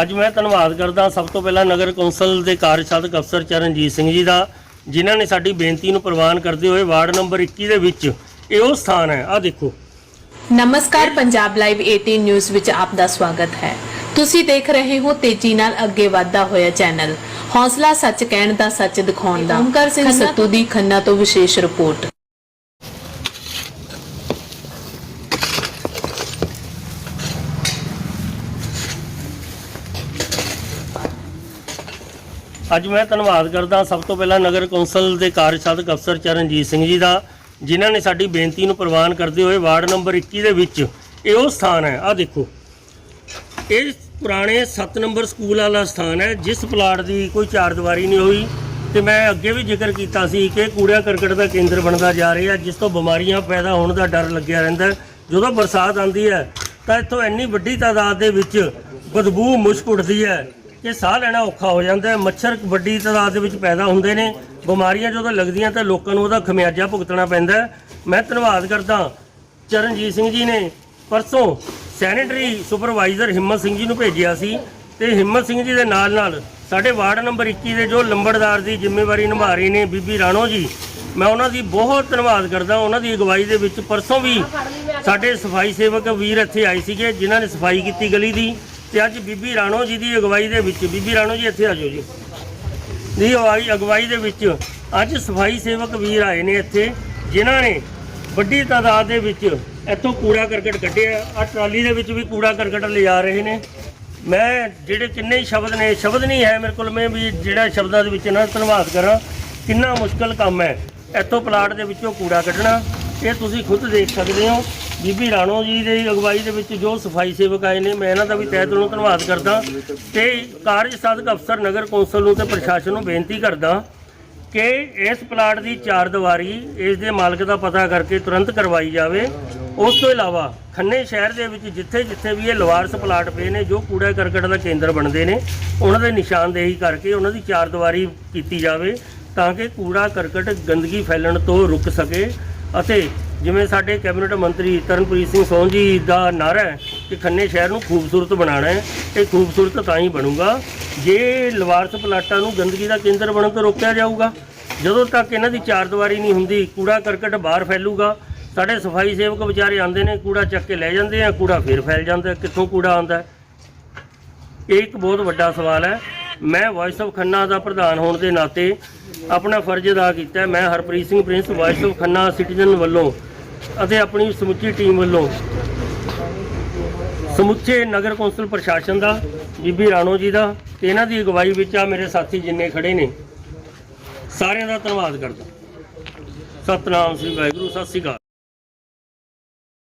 ਅੱਜ ਮੈਂ ਧੰਨਵਾਦ ਕਰਦਾ ਸਭ ਤੋਂ ਪਹਿਲਾਂ ਨਗਰ ਕੌਂਸਲ ਦੇ ਕਾਰਜਸਾਧਕ ਅਫਸਰ ਚਰਨਜੀਤ ਸਿੰਘ ਜੀ ਦਾ ਜਿਨ੍ਹਾਂ ਨੇ ਸਾਡੀ ਬੇਨਤੀ ਨੂੰ ਪ੍ਰਵਾਨ ਕਰਦੇ ਹੋਏ ਵਾਰਡ ਨੰਬਰ 21 ਦੇ ਵਿੱਚ ਇਹ ਉਹ ਸਥਾਨ ਹੈ। ਆ ਦੇਖੋ। ਨਮਸਕਾਰ ਪੰਜਾਬ ਲਾਈਵ 18 ਨਿਊਜ਼ ਵਿੱਚ ਆਪ ਦਾ ਸਵਾਗਤ ਹੈ। ਤੁਸੀਂ ਦੇਖ ਰਹੇ ਹੋ ਤੇਜ਼ੀ ਨਾਲ ਅੱਗੇ ਵਧਦਾ ਹੋਇਆ ਚੈਨਲ। ਹੌਸਲਾ ਸੱਚ ਕਹਿਣ ਦਾ ਸੱਚ ਦਿਖਾਉਣ ਦਾ। ਓਮਕਾਰ ਸਿੰਘ ਸੱਤੂ ਦੀ ਖੰਨਾ ਤੋਂ ਵਿਸ਼ੇਸ਼ ਰਿਪੋਰਟ। ਅੱਜ ਮੈਂ ਧੰਨਵਾਦ ਕਰਦਾ ਸਭ ਤੋਂ ਪਹਿਲਾਂ ਨਗਰ ਕੌਂਸਲ ਦੇ ਕਾਰਜਸਾਧਕ ਅਫਸਰ ਚਰਨਜੀਤ ਸਿੰਘ ਜੀ ਦਾ, ਜਿਨ੍ਹਾਂ ਨੇ ਸਾਡੀ ਬੇਨਤੀ ਨੂੰ ਪ੍ਰਵਾਨ ਕਰਦੇ ਹੋਏ ਵਾਰਡ ਨੰਬਰ 21 ਦੇ ਵਿੱਚ ਇਹ ਉਹ ਸਥਾਨ ਹੈ। ਆ ਦੇਖੋ। ਇਹ ਪੁਰਾਣੇ 7 ਨੰਬਰ ਸਕੂਲ ਵਾਲਾ ਸਥਾਨ ਹੈ, ਜਿਸ ਪਲਾਟ ਦੀ ਕੋਈ ਚਾਰ ਦੀਵਾਰੀ ਨਹੀਂ ਹੋਈ ਤੇ ਮੈਂ ਅੱਗੇ ਵੀ ਜ਼ਿਕਰ ਕੀਤਾ ਸੀ ਕਿ ਕੂੜਾ ਕਰਕਟ ਦਾ ਕੇਂਦਰ ਬਣਦਾ ਜਾ ਰਿਹਾ ਜਿਸ ਤੋਂ ਬਿਮਾਰੀਆਂ ਪੈਦਾ ਹੋਣ ਦਾ ਡਰ ਲੱਗਿਆ ਰਹਿੰਦਾ ਜਦੋਂ ਬਰਸਾਤ ਆਉਂਦੀ ਹੈ ਤਾਂ ਇੱਥੋਂ ਇੰਨੀ ਵੱਡੀ ਤਾਦਾਦ ਦੇ ਵਿੱਚ ਬਦਬੂ ਮੁਸ਼ਕ ਉੱਠਦੀ ਹੈ। ਕਿ ਸਾਹ ਲੈਣਾ ਔਖਾ ਹੋ ਜਾਂਦਾ ਹੈ, ਮੱਛਰ ਵੱਡੀ ਤਾਦਾਦ ਦੇ ਵਿੱਚ ਪੈਦਾ ਹੁੰਦੇ ਨੇ, ਬਿਮਾਰੀਆਂ ਜਦੋਂ ਲੱਗਦੀਆਂ ਤਾਂ ਲੋਕਾਂ ਨੂੰ ਉਹਦਾ ਖਮਿਆਜਾ ਭੁਗਤਣਾ ਪੈਂਦਾ ਹੈ। ਮੈਂ ਧੰਨਵਾਦ ਕਰਦਾ ਚਰਨਜੀਤ ਸਿੰਘ ਜੀ ਨੇ। ਪਰਸੋਂ ਸੈਨੇਟਰੀ ਸੁਪਰਵਾਈਜ਼ਰ ਹਿੰਮਤ ਸਿੰਘ ਜੀ ਨੂੰ ਭੇਜਿਆ ਸੀ ਤੇ ਹਿੰਮਤ ਸਿੰਘ ਜੀ ਦੇ ਨਾਲ ਨਾਲ ਸਾਡੇ ਵਾਰਡ ਨੰਬਰ 21 ਦੇ ਜੋ ਲੰਬੜਦਾਰ ਦੀ ਜ਼ਿੰਮੇਵਾਰੀ ਨਿਭਾ ਰਹੇ ਨੇ ਬੀਬੀ ਰਾਣੋ ਜੀ, ਮੈਂ ਉਹਨਾਂ ਦੀ ਬਹੁਤ ਧੰਨਵਾਦ ਕਰਦਾ। ਉਹਨਾਂ ਦੀ ਅਗਵਾਈ ਦੇ ਵਿੱਚ ਪਰਸੋਂ ਵੀ ਸਾਡੇ ਸਫ਼ਾਈ ਸੇਵਕ ਵੀਰ ਇੱਥੇ ਆਏ ਸੀਗੇ, ਜਿਨ੍ਹਾਂ ਨੇ ਸਫ਼ਾਈ ਕੀਤੀ ਗਲੀ ਦੀ। ਤੇ ਅੱਜ ਬੀਬੀ ਰਾਣੋ ਜੀ ਦੀ ਅਗਵਾਈ ਦੇ ਵਿੱਚ, ਬੀਬੀ ਰਾਣੋ ਜੀ ਇੱਥੇ ਆ ਜਾਓ ਜੀ। ਦੀ ਅਗਵਾਈ ਅਗਵਾਈ ਦੇ ਵਿੱਚ ਅੱਜ ਸਫ਼ਾਈ ਸੇਵਕ ਵੀਰ ਆਏ ਨੇ ਇੱਥੇ, ਜਿਨ੍ਹਾਂ ਨੇ ਵੱਡੀ ਤਾਦਾਦ ਦੇ ਵਿੱਚ ਇੱਥੋਂ ਕੂੜਾ ਕਰਕਟ ਕੱਢਿਆ। ਆ ਟਰਾਲੀ ਦੇ ਵਿੱਚ ਵੀ ਕੂੜਾ ਕਰਕਟ ਲਿਜਾ ਰਹੇ ਨੇ। ਮੈਂ ਜਿਹੜੇ ਕਿੰਨੇ ਹੀ ਸ਼ਬਦ ਨੇ, ਸ਼ਬਦ ਨਹੀਂ ਹੈ ਮੇਰੇ ਕੋਲ, ਮੈਂ ਵੀ ਜਿਹੜਾ ਸ਼ਬਦਾਂ ਦੇ ਵਿੱਚ ਨਾ ਧੰਨਵਾਦ ਕਰਾਂ। ਕਿੰਨਾ ਮੁਸ਼ਕਲ ਕੰਮ ਹੈ। ਇੱਥੋਂ ਪਲਾਟ ਦੇ ਵਿੱਚੋਂ ਕੂੜਾ ਕੱਢਣਾ, ਇਹ ਤੁਸੀਂ ਖੁਦ ਦੇਖ ਸਕਦੇ ਹੋ। ਬੀਬੀ ਰਾਣੋ ਜੀ ਦੀ ਅਗਵਾਈ ਦੇ ਵਿੱਚ ਜੋ ਸਫ਼ਾਈ ਸੇਵਕ ਆਏ ਨੇ, ਮੈਂ ਇਹਨਾਂ ਦਾ ਵੀ ਤਹਿ ਦਿਲੋਂ ਧੰਨਵਾਦ ਕਰਦਾ ਤੇ ਕਾਰਜ ਸਾਧਕ ਅਫਸਰ ਨਗਰ ਕੌਂਸਲ ਨੂੰ ਤੇ ਪ੍ਰਸ਼ਾਸਨ ਨੂੰ ਬੇਨਤੀ ਕਰਦਾ ਕਿ ਇਸ ਪਲਾਟ ਦੀ ਚਾਰ ਦੀਵਾਰੀ ਇਸ ਦੇ ਮਾਲਕ ਦਾ ਪਤਾ ਕਰਕੇ ਤੁਰੰਤ ਕਰਵਾਈ ਜਾਵੇ। ਉਸ ਤੋਂ ਇਲਾਵਾ ਖੰਨੇ ਸ਼ਹਿਰ ਦੇ ਵਿੱਚ ਜਿੱਥੇ ਜਿੱਥੇ ਵੀ ਇਹ ਲਵਾਰਸ ਪਲਾਟ ਪਏ ਨੇ, ਜੋ ਕੂੜਾ ਕਰਕਟ ਦਾ ਕੇਂਦਰ ਬਣਦੇ ਨੇ, ਉਹਨਾਂ ਦੇ ਨਿਸ਼ਾਨਦੇਹੀ ਕਰਕੇ ਉਹਨਾਂ ਦੀ ਚਾਰ ਦੀਵਾਰੀ ਕੀਤੀ ਜਾਵੇ ਤਾਂ ਕਿ ਕੂੜਾ ਕਰਕਟ ਗੰਦਗੀ ਫੈਲਣ ਤੋਂ ਰੁਕ ਸਕੇ ਅਤੇ ਜਿਵੇਂ ਸਾਡੇ ਕੈਬਨਿਟ ਮੰਤਰੀ ਤਰਨਪ੍ਰੀਤ ਸਿੰਘ ਸੋਹਣ ਜੀ ਦਾ ਨਾਰਾ ਹੈ ਕਿ ਖੰਨੇ ਸ਼ਹਿਰ ਨੂੰ ਖੂਬਸੂਰਤ ਬਣਾਉਣਾ ਹੈ ਇਹ ਖੂਬਸੂਰਤ ਤਾਂ ਹੀ ਬਣੂਗਾ। ਜੇ ਲਵਾਰਸ ਪਲਾਟਾਂ ਨੂੰ ਗੰਦਗੀ ਦਾ ਕੇਂਦਰ ਬਣਨ ਤੋਂ ਰੋਕਿਆ ਜਾਊਗਾ, ਜਦੋਂ ਤੱਕ ਇਹਨਾਂ ਦੀ ਚਾਰ ਦੀਵਾਰੀ ਨਹੀਂ ਹੁੰਦੀ, ਕੂੜਾ ਕਰਕਟ ਬਾਹਰ ਫੈਲੂਗਾ। ਸਾਡੇ ਸਫ਼ਾਈ ਸੇਵਕ ਵਿਚਾਰੇ ਆਉਂਦੇ ਨੇ, ਕੂੜਾ ਚੱਕ ਕੇ ਲੈ ਜਾਂਦੇ ਆ, ਕੂੜਾ ਫੇਰ ਫੈਲ ਜਾਂਦਾ ਕਿੱਥੋਂ ਕੂੜਾ ਆਉਂਦਾ ਇਹ ਇੱਕ ਬਹੁਤ ਵੱਡਾ ਸਵਾਲ ਹੈ। ਮੈਂ ਵਾਇਸ ਆਫ ਖੰਨਾ ਦਾ ਪ੍ਰਧਾਨ ਹੋਣ ਦੇ ਨਾਤੇ ਆਪਣਾ ਫਰਜ਼ ਅਦਾ ਕੀਤਾ ਮੈਂ Harpreet Singh Prince voice of Khanna citizen ਵੱਲੋਂ ਅਤੇ ਆਪਣੀ ਸਮੁੱਚੀ ਟੀਮ ਵੱਲੋਂ ਸਮੁੱਚੇ ਨਗਰ ਕੌਂਸਲ ਪ੍ਰਸ਼ਾਸਨ ਦਾ, ਬੀਬੀ ਰਾਣੋ ਜੀ ਦਾ ਤੇ ਇਹਨਾਂ ਦੀ ਅਗਵਾਈ ਵਿੱਚ ਆ ਮੇਰੇ ਸਾਥੀ ਜਿੰਨੇ ਖੜੇ ਨੇ, ਸਾਰਿਆਂ ਦਾ ਧੰਨਵਾਦ ਕਰਦਾ। ਸਤਨਾਮ ਸ੍ਰੀ ਵਾਹਿਗੁਰੂ, ਸਤਿ ਸ੍ਰੀ ਅਕਾਲ।